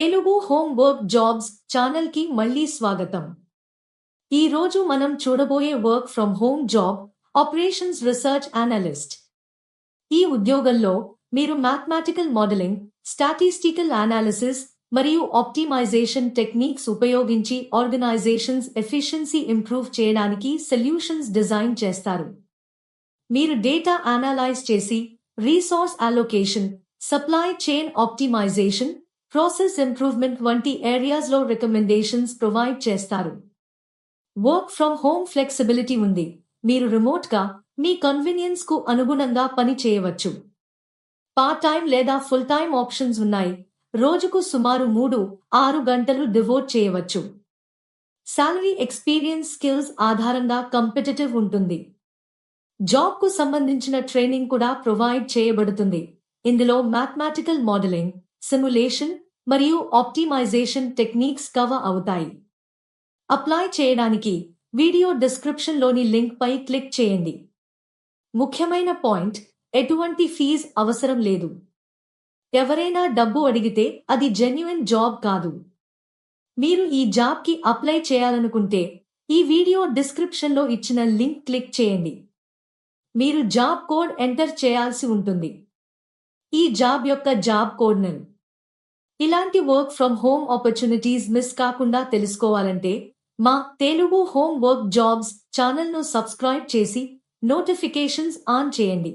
Telugu home work jobs ఛానల్కి మళ్ళీ స్వాగతం. ఈ రోజు మనం చూడబోయే work from home job operations research analyst. ఈ ఉద్యోగంలో మీరు మ్యాథమెటికల్ మోడలింగ్ స్టాటిస్టికల్ అనాలిసిస్ మరియు ఆప్టిమైజేషన్ టెక్నిక్స్ ఉపయోగించి ఆర్గనైజేషన్స్ ఎఫిషియన్సీ ఇంప్రూవ్ చేయడానికి సొల్యూషన్స్ డిజైన్ చేస్తారు. మీరు డేటా అనలైజ్ చేసి resource allocation supply chain optimisation process improvement వంటి ఏరియాస్లో రికమెండేషన్స్ ప్రొవైడ్ చేస్తారు. వర్క్ ఫ్రమ్ హోమ్ ఫ్లెక్సిబిలిటీ ఉంది. మీరు రిమోట్గా మీ కన్వీనియన్స్కు అనుగుణంగా పని చేయవచ్చు. పార్ట్ టైం లేదా ఫుల్ టైం ఆప్షన్స్ ఉన్నాయి. రోజుకు సుమారు మూడు ఆరు గంటలు డివోట్ చేయవచ్చు. శాలరీ ఎక్స్పీరియన్స్ స్కిల్స్ ఆధారంగా కంపిటేటివ్ ఉంటుంది. జాబ్కు సంబంధించిన ట్రైనింగ్ కూడా ప్రొవైడ్ చేయబడుతుంది. ఇందులో మ్యాథమెటికల్ మోడలింగ్ సిమ్యులేషన్ మరియు ఆప్టిమైజేషన్ టెక్నిక్స్ కవర్ అవుతాయి. అప్లై చేయడానికి వీడియో డిస్క్రిప్షన్లోని లింక్పై క్లిక్ చేయండి. ముఖ్యమైన పాయింట్ ఎటువంటి ఫీజ్ అవసరం లేదు. ఎవరైనా డబ్బు అడిగితే అది జెన్యున్ జాబ్ కాదు. మీరు ఈ జాబ్కి అప్లై చేయాలనుకుంటే ఈ వీడియో డిస్క్రిప్షన్లో ఇచ్చిన లింక్ క్లిక్ చేయండి. మీరు జాబ్ కోడ్ ఎంటర్ చేయాల్సి ఉంటుంది. ఈ జాబ్ యొక్క జాబ్ కోడ్ ఇలాంటి work from home opportunities miss కాకుండా తెలుసుకోవాలంటే మా తెలుగు హోమ్ వర్క్ జాబ్స్ ఛానల్ను సబ్స్క్రైబ్ చేసి నోటిఫికేషన్స్ ఆన్ చేయండి.